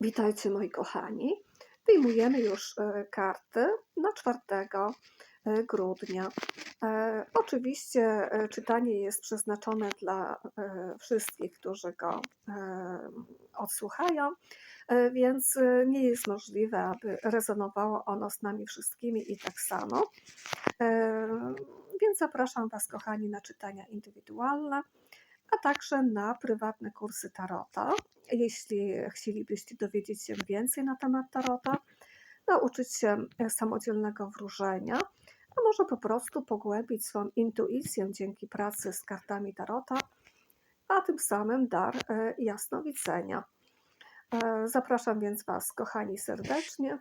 Witajcie moi kochani. Wyjmujemy już e, karty na 4 e, grudnia. E, Oczywiście czytanie jest przeznaczone dla wszystkich, którzy go odsłuchają, więc nie jest możliwe, aby rezonowało ono z nami wszystkimi i tak samo. Więc zapraszam Was, kochani, na czytania indywidualne, a także na prywatne kursy tarota. Jeśli chcielibyście dowiedzieć się więcej na temat tarota, nauczyć się samodzielnego wróżenia, a może po prostu pogłębić swoją intuicję dzięki pracy z kartami tarota, a tym samym dar e, jasnowidzenia. E, Zapraszam więc Was, kochani, serdecznie.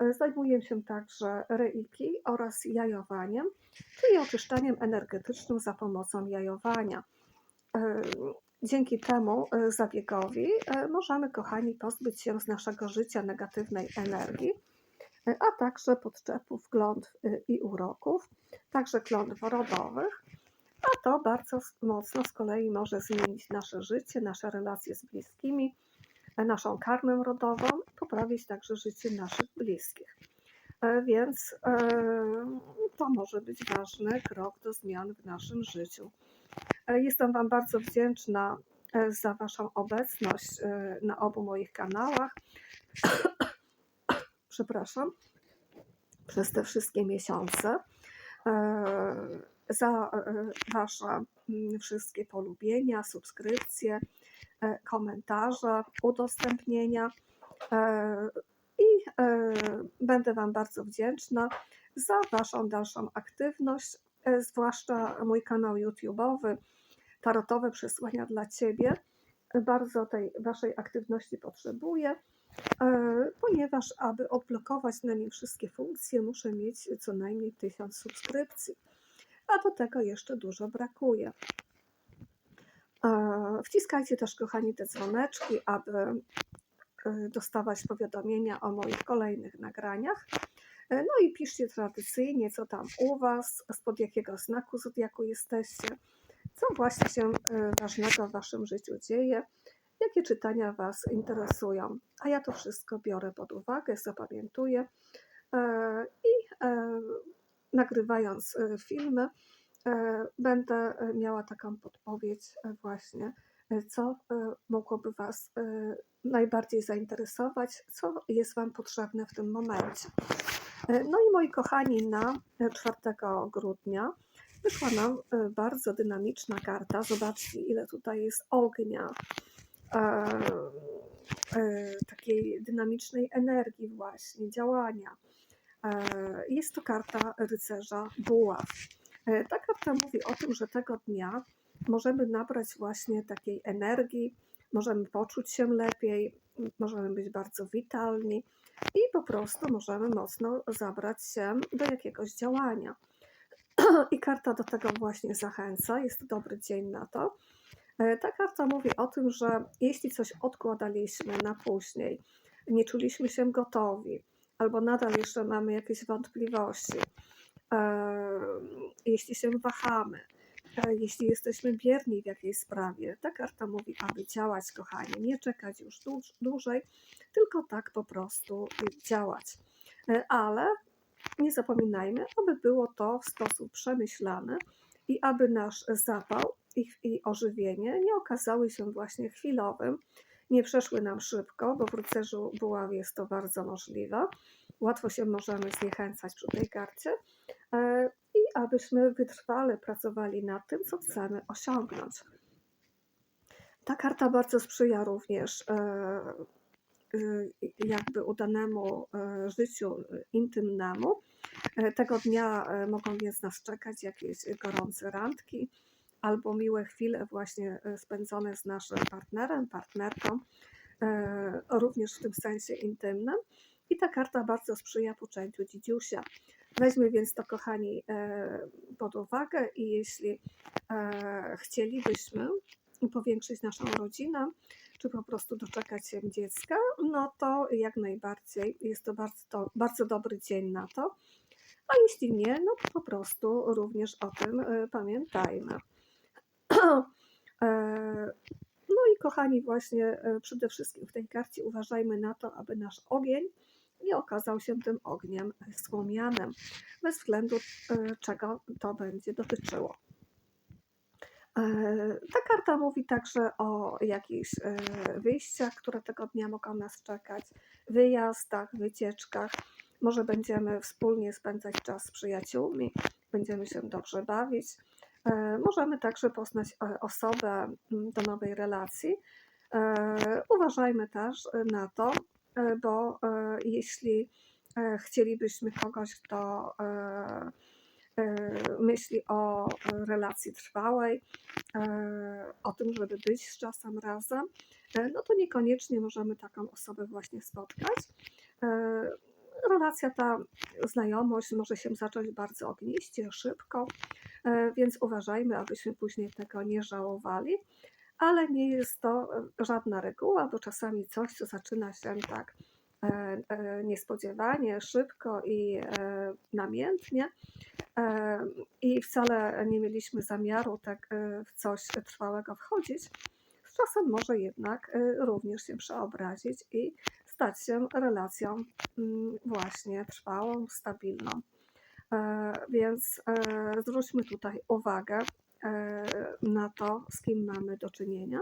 E, Zajmuję się także reiki oraz jajowaniem, czyli oczyszczaniem energetycznym za pomocą jajowania. E, Dzięki temu e, zabiegowi e, możemy, kochani, pozbyć się z naszego życia negatywnej energii, a także podczepów, e, i uroków, także klątw rodowych, a to bardzo mocno z kolei może zmienić nasze życie, nasze relacje z bliskimi, naszą karmę rodową, poprawić także życie naszych bliskich. Więc to może być ważny krok do zmian w naszym życiu. E, Jestem Wam bardzo wdzięczna e, za Waszą obecność e, na obu moich kanałach. Przepraszam, przez te wszystkie miesiące. Za Wasze mm, wszystkie polubienia, subskrypcje, komentarze, udostępnienia. I będę Wam bardzo wdzięczna za Waszą dalszą aktywność, zwłaszcza mój kanał YouTube'owy tarotowe przesłania dla Ciebie. Bardzo tej Waszej aktywności potrzebuję, e, ponieważ aby odblokować na nim wszystkie funkcje, muszę mieć co najmniej 1000 subskrypcji, a do tego jeszcze dużo brakuje. E, Wciskajcie też, kochani, te dzwoneczki, aby e, dostawać powiadomienia o moich kolejnych nagraniach. No i piszcie tradycyjnie, co tam u Was, spod jakiego znaku zodiaku jesteście, co właśnie się e, ważnego w Waszym życiu dzieje, jakie czytania Was interesują. A ja to wszystko biorę pod uwagę, zapamiętuję e, i e, nagrywając e, filmy, e, będę miała taką podpowiedź właśnie, co mogłoby Was najbardziej zainteresować, co jest Wam potrzebne w tym momencie. No i moi kochani, na e, 4 grudnia wyszła nam e, bardzo dynamiczna karta. Zobaczcie, ile tutaj jest ognia, e, e, takiej dynamicznej energii, właśnie działania. E, Jest to karta rycerza buław. E, Ta karta mówi o tym, że tego dnia możemy nabrać właśnie takiej energii, możemy poczuć się lepiej, możemy być bardzo witalni i po prostu możemy mocno zabrać się do jakiegoś działania. I karta do tego właśnie zachęca. Jest dobry dzień na to. E, Ta karta mówi o tym, że jeśli coś odkładaliśmy na później, nie czuliśmy się gotowi, albo nadal jeszcze mamy jakieś wątpliwości, e, jeśli się wahamy, e, jeśli jesteśmy bierni w jakiejś sprawie, ta karta mówi, aby działać, kochani, nie czekać już dłuż, dłużej, tylko tak po prostu działać. Ale nie zapominajmy, aby było to w sposób przemyślany i aby nasz zapał i, i ożywienie nie okazały się właśnie chwilowym, nie przeszły nam szybko, bo w rycerzu buław jest to bardzo możliwe. Łatwo się możemy zniechęcać przy tej karcie e, i abyśmy wytrwale pracowali nad tym, co chcemy osiągnąć. Ta karta bardzo sprzyja również e, jakby udanemu e, życiu intymnemu. E, Tego dnia e, mogą więc nas czekać jakieś gorące randki albo miłe chwile właśnie e, spędzone z naszym partnerem, partnerką, również w tym sensie intymnym. I ta karta bardzo sprzyja poczęciu dzidziusia. Weźmy więc to, kochani, pod uwagę i jeśli chcielibyśmy powiększyć naszą rodzinę, czy po prostu doczekać się dziecka, no to jak najbardziej jest to bardzo, bardzo dobry dzień na to. A jeśli nie, no to po prostu również o tym e, pamiętajmy. E, No i kochani, właśnie e, przede wszystkim w tej karcie uważajmy na to, aby nasz ogień nie okazał się tym ogniem słomianym, bez względu czego to będzie dotyczyło. E, Ta karta mówi także o jakichś e, wyjściach, które tego dnia mogą nas czekać, wyjazdach, wycieczkach. Może będziemy wspólnie spędzać czas z przyjaciółmi, będziemy się dobrze bawić. E, Możemy także poznać osobę m, do nowej relacji. Uważajmy też na to, bo jeśli chcielibyśmy kogoś, kto myśli o e, relacji trwałej, e, o tym, żeby być z czasem razem, e, no to niekoniecznie możemy taką osobę właśnie spotkać. Relacja ta, znajomość może się zacząć bardzo ogniście, szybko, więc uważajmy, abyśmy później tego nie żałowali. Ale nie jest to żadna reguła, bo czasami coś, co zaczyna się tak niespodziewanie, szybko i namiętnie, i wcale nie mieliśmy zamiaru tak e, w coś trwałego wchodzić, z czasem może jednak e, również się przeobrazić i stać się relacją mm, właśnie trwałą, stabilną. E, Więc zwróćmy tutaj uwagę na to, z kim mamy do czynienia.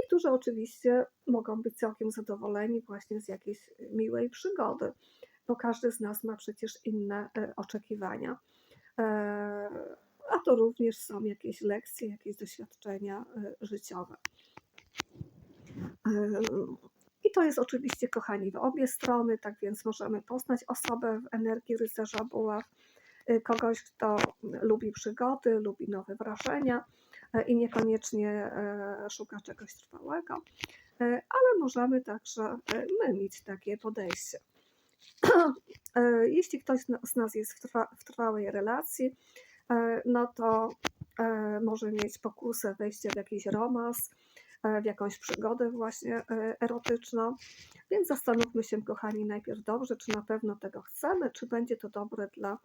Niektórzy oczywiście mogą być całkiem zadowoleni właśnie z jakiejś miłej przygody, bo każdy z nas ma przecież inne oczekiwania. E, A to również są jakieś lekcje, jakieś doświadczenia e, życiowe. E, I to jest oczywiście, kochani, w obie strony, tak więc możemy poznać osobę w energii rycerza buław, kogoś, kto lubi przygody, lubi nowe wrażenia i niekoniecznie szuka czegoś trwałego, ale możemy także my mieć takie podejście. E, Jeśli ktoś z nas jest w, trwa, w trwałej relacji, e, no to e, może mieć pokusę wejścia w jakiś romans, w jakąś przygodę właśnie erotyczną. Więc zastanówmy się, kochani, najpierw dobrze, czy na pewno tego chcemy, czy będzie to dobre dla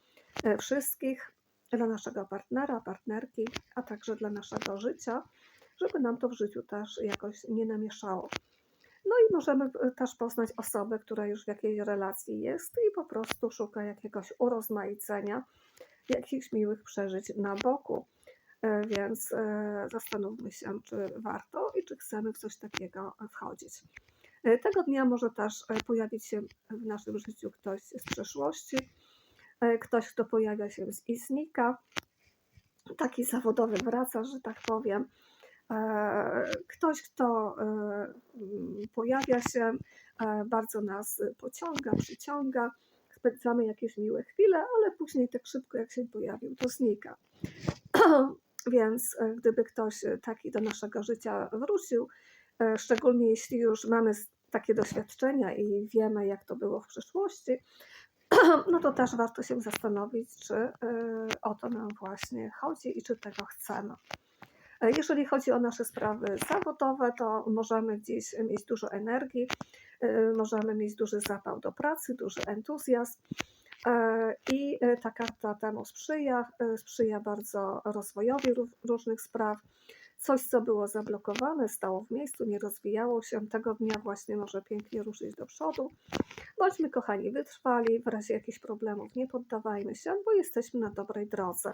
wszystkich, dla naszego partnera, partnerki, a także dla naszego życia, żeby nam to w życiu też jakoś nie namieszało. No i możemy e, też poznać osobę, która już w jakiejś relacji jest i po prostu szuka jakiegoś urozmaicenia, jakichś miłych przeżyć na boku. E, Więc e, zastanówmy się, czy warto i czy chcemy w coś takiego wchodzić. Tego dnia może też pojawić się w naszym życiu ktoś z przeszłości, ktoś, kto pojawia się z i znika, taki zawodowy wraca, że tak powiem. E, Ktoś, kto e, mm, pojawia się, e, bardzo nas pociąga, przyciąga, spędzamy jakieś miłe chwile, ale później tak szybko jak się pojawił, to znika. Więc gdyby ktoś taki do naszego życia wrócił, szczególnie jeśli już mamy takie doświadczenia i wiemy, jak to było w przeszłości, no to też warto się zastanowić, czy o to nam właśnie chodzi i czy tego chcemy. E, Jeżeli chodzi o nasze sprawy zawodowe, to możemy gdzieś mieć dużo energii, e, możemy mieć duży zapał do pracy, duży entuzjazm. E, I ta karta temu sprzyja, sprzyja bardzo rozwojowi ró- różnych spraw. Coś, co było zablokowane, stało w miejscu, nie rozwijało się, tego dnia właśnie może pięknie ruszyć do przodu. Bądźmy, kochani, wytrwali, w razie jakichś problemów nie poddawajmy się, bo jesteśmy na dobrej drodze.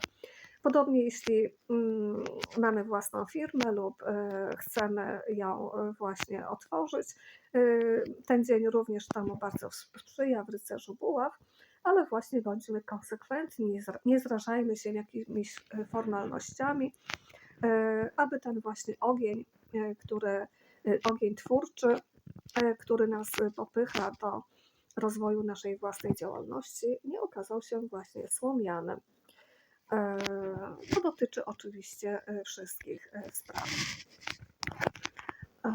Podobnie jeśli mm, mamy własną firmę lub e, chcemy ją e, właśnie otworzyć, e, ten dzień również temu bardzo sprzyja w rycerzu buław, ale właśnie bądźmy konsekwentni, nie zra- nie zrażajmy się jakimiś formalnościami, aby ten właśnie ogień, e, który, e, ogień twórczy, e, który nas e, popycha do rozwoju naszej własnej działalności, nie okazał się właśnie słomianym. E, To dotyczy oczywiście e, wszystkich e, spraw. E,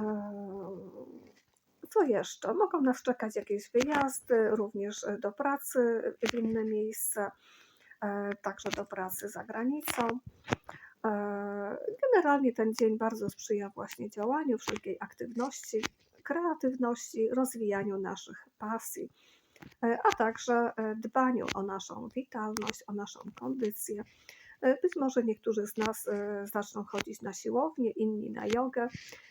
Co jeszcze? Mogą nas czekać jakieś wyjazdy, również e, do pracy w inne miejsce, e, także do pracy za granicą. E, Generalnie ten dzień bardzo sprzyja właśnie działaniu, wszelkiej aktywności, kreatywności, rozwijaniu naszych pasji, e, a także e, dbaniu o naszą witalność, o naszą kondycję, Być może niektórzy z nas zaczną chodzić na siłownię, inni na jogę,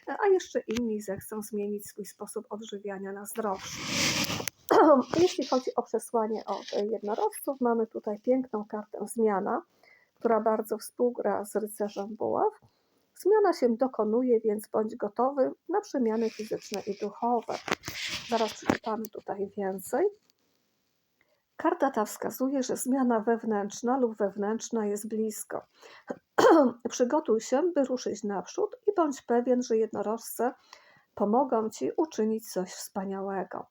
a jeszcze inni zechcą zmienić swój sposób odżywiania na zdrowszy. Jeśli chodzi o przesłanie od jednorożców, mamy tutaj piękną kartę zmiana, która bardzo współgra z rycerzem buław. Zmiana się dokonuje, więc bądź gotowy na przemiany fizyczne i duchowe. Zaraz przeczytamy tutaj więcej. Karta ta wskazuje, że zmiana wewnętrzna lub wewnętrzna jest blisko. Przygotuj się, by ruszyć naprzód i bądź pewien, że jednorożce pomogą Ci uczynić coś wspaniałego.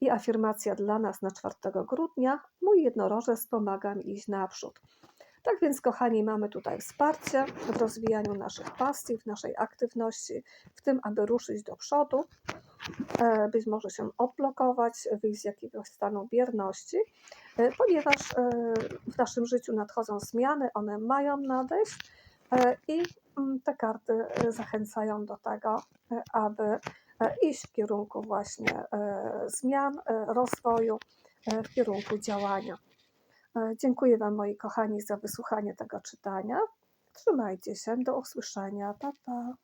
I afirmacja dla nas na 4 grudnia: Mój jednorożec pomaga mi iść naprzód. Więc, kochani, mamy tutaj wsparcie w rozwijaniu naszych pasji, w naszej aktywności, w tym, aby ruszyć do przodu, e, być może się odblokować, wyjść z jakiegoś stanu bierności, e, ponieważ e, w naszym życiu nadchodzą zmiany, one mają nadejść i mm, te karty zachęcają do tego, aby iść w kierunku właśnie zmian, rozwoju, w kierunku działania. E, Dziękuję Wam, moi kochani, za wysłuchanie tego czytania. Trzymajcie się, do usłyszenia. Pa, pa.